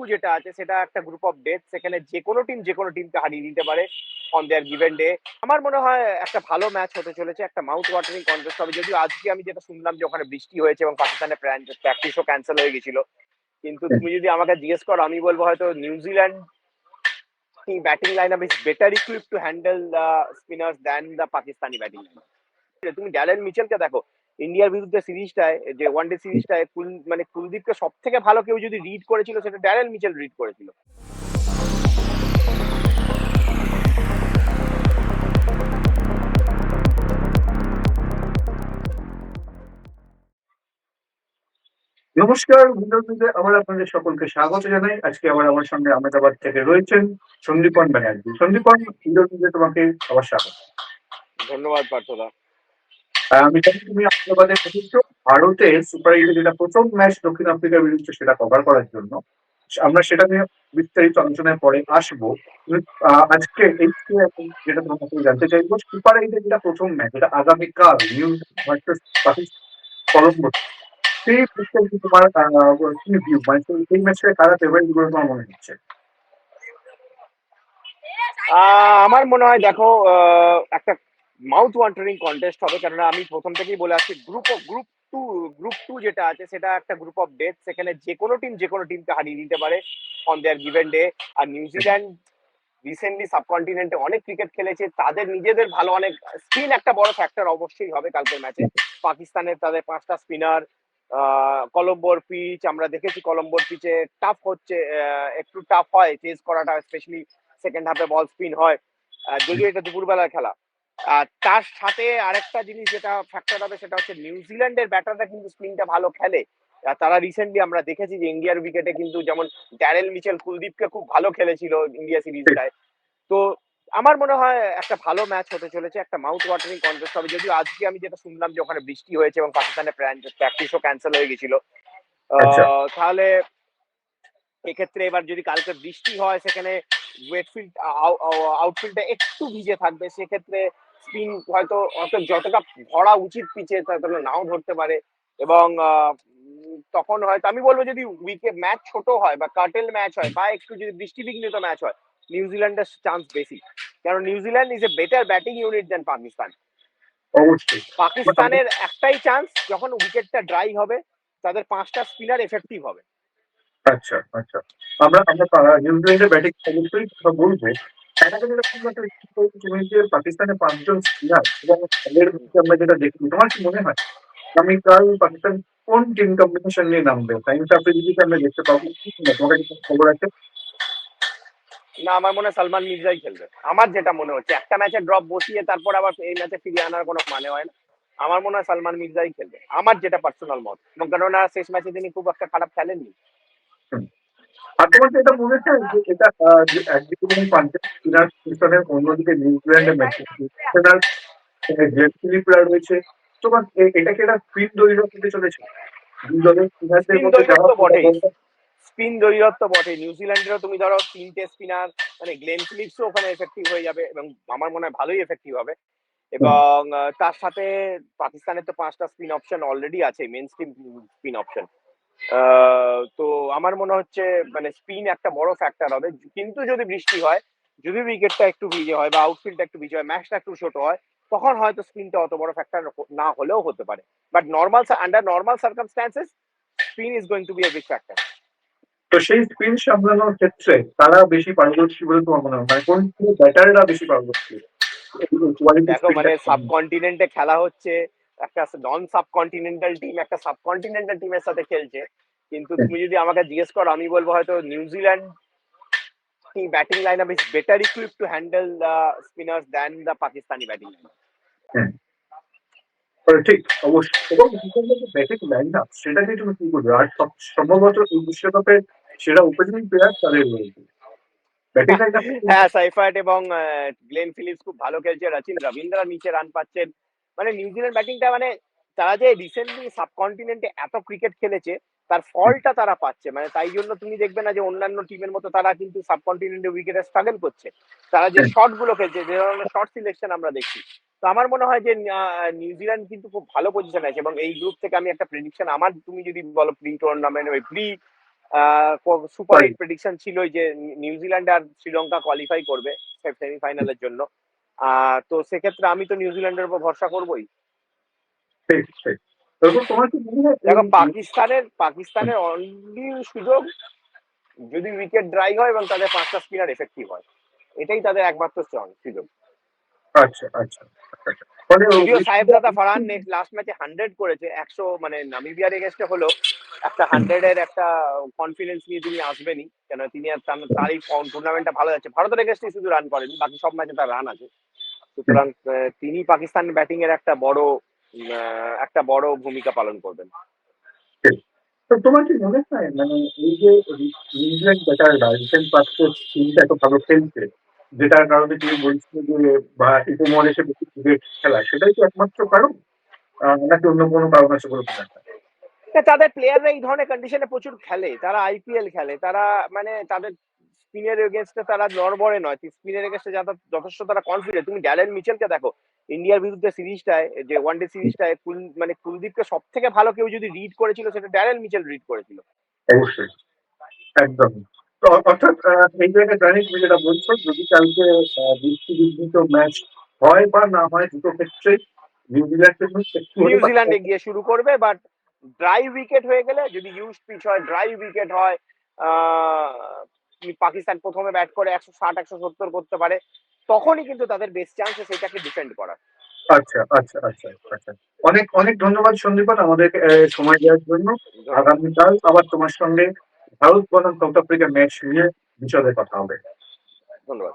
Two যেটা আছে সেটা একটা গ্রুপ অফ ডেথ সেখানে যে কোনো টিম যে কোনো টিমকে হারিয়ে দিতে পারে অন দেয়ার গিভেন ডে আমার মনে হয় একটা ভালো ম্যাচ হতে চলেছে একটা মাউথ ওয়াটারিং কন্টেস্ট হবে। যদিও আজকে আমি যেটা শুনলাম যে ওখানে বৃষ্টি হয়েছে এবং পাকিস্তানের প্র্যাকটিসও ক্যান্সেল হয়ে গেছিল। কিন্তু তুমি যদি আমাকে জিজ্ঞেস করো আমি বলব হয়তো নিউজিল্যান্ড কি batting line up is better equip to handle the spinners than the Pakistani batting line তুমি ড্যালেন মিচেলকে দেখো ইন্ডিয়ার বিরুদ্ধে সিরিজটায় যে ওয়ান ডে সিরিজটায় কুল মানে কুলদীপকে সব থেকে ভালো কেউ যদি রিড করেছিল সেটা ড্যারেল মিচেল রিড করেছিল। নমস্কার বন্ধুদের আবার আপনাদের সকলকে স্বাগত জানাই। আজকে আবার আমার সঙ্গে আহমেদাবাদ থেকে রয়েছেন সন্দীপন ব্যানার্জি। সন্দীপন ইন্দ্রজিতে তোমাকে আবার স্বাগত। ধন্যবাদ পার্থদা। তুমি আহমেদাবাদে ভারতে সুপার লিগে যেটা প্রথম ম্যাচ দক্ষিণ আফ্রিকার বিরুদ্ধে সেটা কভার করার জন্য। আমরা সেটা নিয়ে বিস্তারিত আলোচনায় পরে আসব। আজকে এই যেটা তোমার জানতে চাইব, সুপার এইটে যেটা প্রথম ম্যাচ এটা আগামীকাল নিউ ভার্সেস কলম্বো সেই বিস্তারিত তোমার কি ভিউ মানে সেই ম্যাচে কারা ফেভারিট বলে তোমার মনে হচ্ছে? আমার মনে হয় দেখো একটা মাউথ ওয়ান্টারিং কন্টেস্ট হবে, কেননা আমি প্রথম থেকেই বলে আসছি group of group two group two যেটা আছে, সেটা একটা গ্রুপ অফ ডেথ সেখানে যে কোনো টিম যে কোনো টিমকে হারিয়ে দিতে পারে অন দেয়ার গিভেন ডে আর নিউজিল্যান্ড রিসেন্টলি সাবকন্টিনেন্টে অনেক ক্রিকেট খেলেছে, তাদের নিজেদের ভালো অনেক স্পিন একটা বড় ফ্যাক্টর অবশ্যই হবে কালকের ম্যাচে পাকিস্তানের তাদের পাঁচটা স্পিনার কলম্বোর পিচ আমরা দেখেছি কলম্বোর পিচে টাফ হচ্ছে একটু টাফ হয় চেজ করাটা স্পেশালি সেকেন্ড হাফে বল স্পিন হয়। যদিও এটা দুপুরবেলার খেলা। আর তার সাথে আরেকটা জিনিস যেটা ফ্যাক্টর হবে সেটা হচ্ছে নিউজিল্যান্ডের ব্যাটাররা কিন্তু স্পিনটা ভালো খেলে। আর তারা রিসেন্টলি আমরা দেখেছি যে ইন্ডিয়ার উইকেটে কিন্তু যেমন ড্যারেল মিচেল কুলদীপকে খুব ভালো খেলেছিল ইন্ডিয়া সিরিজটায় তো আমার মনে হয় একটা ভালো ম্যাচ হতে চলেছে একটা মাউথ ওয়াটারিং কন্টেস্ট হবে। যদিও আজকে আমি যেটা শুনলাম যে ওখানে বৃষ্টি হয়েছে এবং পাকিস্তানের প্র্যাকটিসও ক্যান্সেল হয়ে গেছিল। আচ্ছা। আহ, তাহলে এক্ষেত্রে এবার যদি কালকে বৃষ্টি হয় সেখানে ওয়েটফিল্ড আউটফিল্ডটা একটু ভিজে থাকবে সেক্ষেত্রে স্পিন হয়তো অত যতটা ভরা উচিত পিচে ততটা নাও ধরতে পারে। এবং তখন হয়তো আমি বলব যদি উইকে ম্যাচ ছোট হয় বা কাটেল ম্যাচ হয় বা একটু যদি বৃষ্টি বিঘ্নিত ম্যাচ হয় নিউজিল্যান্ডের চান্স বেশি। কারণ New Zealand is a better batting unit than Pakistan পাকিস্তানের একটাই চান্স যখন উইকেটটা ড্রাই হবে তাদের পাঁচটা স্পিনার এফেক্টিভ হবে। আচ্ছা আচ্ছা। আমরা আমরা নিউজিল্যান্ডের ব্যাটিং অবশ্যই কথা বলব পাকিস্তানের পাঁচজন স্পিনার এবং তাদের মধ্যে আমরা যেটা দেখি, তোমার কি মনে হয়? আগামীকাল পাকিস্তান কোন টিম কম্বিনেশন নিয়ে নামবে? টাইম আফ্রিদিকে আমরা দেখতে পাবো? কি? তোমার কাছে খবর আছে? না, আমার মনে হয় সালমান মির্জাই খেলবে। আমার যেটা মনে হচ্ছে, একটা ম্যাচে ড্রপ বসিয়ে তারপর আবার এই ম্যাচে ফিরিয়ে আনার কোনো মানে হয় না। আমার মনে হয় সালমান মির্জাই খেলবে। আমার যেটা পার্সোনাল মত, এবং কেননা শেষ ম্যাচে তিনি খুব একটা খারাপ খেলেননি। আর তোমার মনে হয় যে এটা একদিকে যেমন পাঞ্জাব অন্যদিকে নিউজিল্যান্ডের গ্লেন ফিলিপরা রয়েছে। তোমার এ- এটা কি একটা ফিল্ড দৈর্ঘ্য হতে চলেছে? দুই দলের স্পিনারদের মধ্যে। যারা স্পিন দৈরত্ব বটে নিউজিল্যান্ডেরও তুমি ধরো তিনটে স্পিনার মানে গ্লেন ফিলিপসও ওখানে এফেক্টিভ হয়ে যাবে এবং আমার মনে হয় ভালোই এফেক্টিভ হবে। এবং তার সাথে পাকিস্তানের তো পাঁচটা স্পিন অপশন অলরেডি আছে মেন স্পিন স্পিন অপশন তো আমার মনে হচ্ছে মানে স্পিন একটা বড় ফ্যাক্টর হবে। কিন্তু যদি বৃষ্টি হয় যদি উইকেটটা একটু ভিজে হয় বা আউটফিল্ডটা একটু ভিজে হয় ম্যাচটা একটু ছোট হয় তখন হয়তো স্পিনটা অত বড় ফ্যাক্টর না হলেও হতে পারে। But normal under normal circumstances spin is going to be a big factor তো সেই স্পিন সামলানোর ক্ষেত্রে তারা বেশি পারদর্শী বলে তোমার মনে হয়? মানে কোন ব্যাটাররা বেশি পারদর্শী? দেখো মানে সাবকন্টিনেন্টে খেলা হচ্ছে একটা নন সাবকন্টিনেন্টাল টিম একটা সাবকন্টিনেন্টাল টিমের সাথে খেলছে। কিন্তু তুমি যদি আমাকে জিজ্ঞেস করো আমি বলব হয়তো নিউজিল্যান্ড কি batting line up is better equip to handle the spinners than the Pakistani batting line ah, ঠিক অবশ্যই। এবং ব্যাটিং লাইন আপ সেটাকে তুমি কি করবে আর সব- সম্ভবত এই বিশ্বকাপের সেরা ওপেনিং প্লেয়ার তাদের রয়েছে। ব্যাটিং লাইন আপ হ্যাঁ সাইফার্ট এবং গ্লেন ফিলিপস খুব ভালো খেলছে। রাচিন রবীন্দ্রা নিচে রান পাচ্ছেন। মানে নিউজিল্যান্ড ব্যাটিংটা মানে তারা যে রিসেন্টলি সাবকন্টিনেন্টে এত ক্রিকেট খেলেছে তার ফলটা তারা পাচ্ছে। মানে তাই জন্য তুমি দেখবে না যে অন্যান্য টিমের মতো তারা কিন্তু সাবকন্টিনেন্টে উইকেটে স্ট্রাগল করছে। তারা যে শর্টগুলো খেলছে যে ধরনের শর্ট সিলেকশন আমরা দেখছি। তো আমার মনে হয় যে নিউজিল্যান্ড কিন্তু খুব ভালো পজিশন আছে এবং এই গ্রুপ থেকে আমি একটা প্রেডিকশন আমার তুমি যদি বলো প্রি টুর্নামেন্ট ওই প্রি সুপার. এইট প্রেডিকশন ছিল যে নিউজিল্যান্ড আর শ্রীলঙ্কা কোয়ালিফাই করবে সেমিফাইনালের জন্য। তো সেক্ষেত্রে আমি তো নিউজিল্যান্ডের উপর ভরসা করবোই। দেখো পাকিস্তানের পাকিস্তানের অনলি সুযোগ যদি উইকেট ড্রাই হয় এবং তাদের পাঁচটা স্পিনার এফেক্টিভ হয়। এটাই তাদের একমাত্র স্ট্রং সুযোগ। আচ্ছা আচ্ছা আচ্ছা। মানে যদিও ফারহান নেক্সট লাস্ট ম্যাচে হান্ড্রেড করেছে একশো মানে নামিবিয়ার এগেস্টে হলো একটা হান্ড্রেড এর একটা কনফিডেন্স নিয়ে তিনি আসবেনই কেন তিনি আর তার- টুর্নামেন্টটা ভালো যাচ্ছে। ভারতের এগেস্টে শুধু রান করেন বাকি সব ম্যাচে তার রান আছে। সুতরাং তিনি পাকিস্তান ব্যাটিং এর একটা বড় একটা বড় ভূমিকা পালন করবেন। তোমার কি মনে হয় মানে এই যে নিউজিল্যান্ড ব্যাটাররা রিসেন্ট পাঁচশো টিমটা এত ভালো খেলছে যেটার কারণে তুমি বলছো যে বা উপমহাদেশে বেশি ক্রিকেট খেলা সেটাই কি একমাত্র কারণ? আহ, নাকি অন্য কোনো কারণ আছে বলে তা তাদের প্লেয়াররা এই ধরনের কন্ডিশনে প্রচুর খেলে তারা আইপিএল খেলে তারা মানে তাদের স্পিনের এগেনস্টে তারা নড়বড়ে নয়। স্পিনের এগেনস্টে যারা যথেষ্ট তারা কনফিডেন্ট তুমি ড্যালেন মিচেলকে দেখো ইন্ডিয়ার বিরুদ্ধে সিরিজটায় যে ওয়ান ডে সিরিজটায় কুল মানে কুলদীপকে সব থেকে ভালো কেউ যদি রিড করেছিল সেটা ড্যারেন মিচেল রিড করেছিল। অবশ্যই। একদম। অর্থাৎ এই জায়গায় জানি তুমি যেটা বলছো যদি কালকে বৃষ্টি বিঘ্নিত ম্যাচ হয় বা না হয় দুটো ক্ষেত্রে নিউজিল্যান্ডের মধ্যে নিউজিল্যান্ডে গিয়ে শুরু করবে বাট ড্রাই উইকেট হয়ে গেলে যদি ইউজ পিচ হয় ড্রাই উইকেট হয় পাকিস্তান প্রথমে ব্যাট করে একশো ষাট একশো সত্তর করতে পারে তখনই কিন্তু তাদের বেস্ট চান্স সেটাকে ডিফেন্ড করার। আচ্ছা আচ্ছা আচ্ছা আচ্ছা। অনেক অনেক ধন্যবাদ সন্দীপন আমাদের সময় দেওয়ার জন্য। আগামীকাল আবার তোমার সঙ্গে ভারত বনাম সাউথ আফ্রিকা ম্যাচ নিয়ে বিশদে কথা হবে। ধন্যবাদ।